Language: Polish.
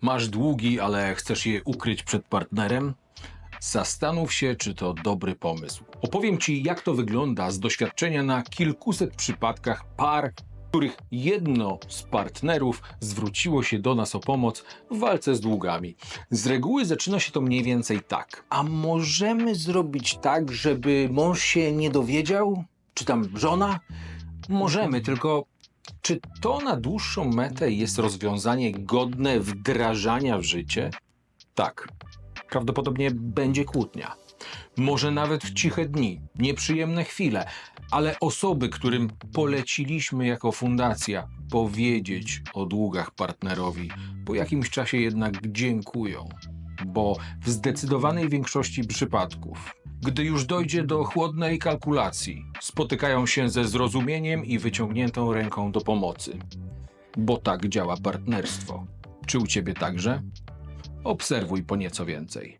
Masz długi, ale chcesz je ukryć przed partnerem? Zastanów się, czy to dobry pomysł. Opowiem Ci, jak to wygląda z doświadczenia na kilkuset przypadkach par, których jedno z partnerów zwróciło się do nas o pomoc w walce z długami. Z reguły zaczyna się to mniej więcej tak. A możemy zrobić tak, żeby mąż się nie dowiedział? Czy tam żona? Możemy, tylko czy to na dłuższą metę jest rozwiązanie godne wdrażania w życie? Tak. Prawdopodobnie będzie kłótnia. Może nawet w ciche dni, nieprzyjemne chwile, ale osoby, którym poleciliśmy jako fundacja powiedzieć o długach partnerowi, po jakimś czasie jednak dziękują, bo w zdecydowanej większości przypadków, gdy już dojdzie do chłodnej kalkulacji, spotykają się ze zrozumieniem i wyciągniętą ręką do pomocy. Bo tak działa partnerstwo. Czy u ciebie także? Obserwuj po nieco więcej.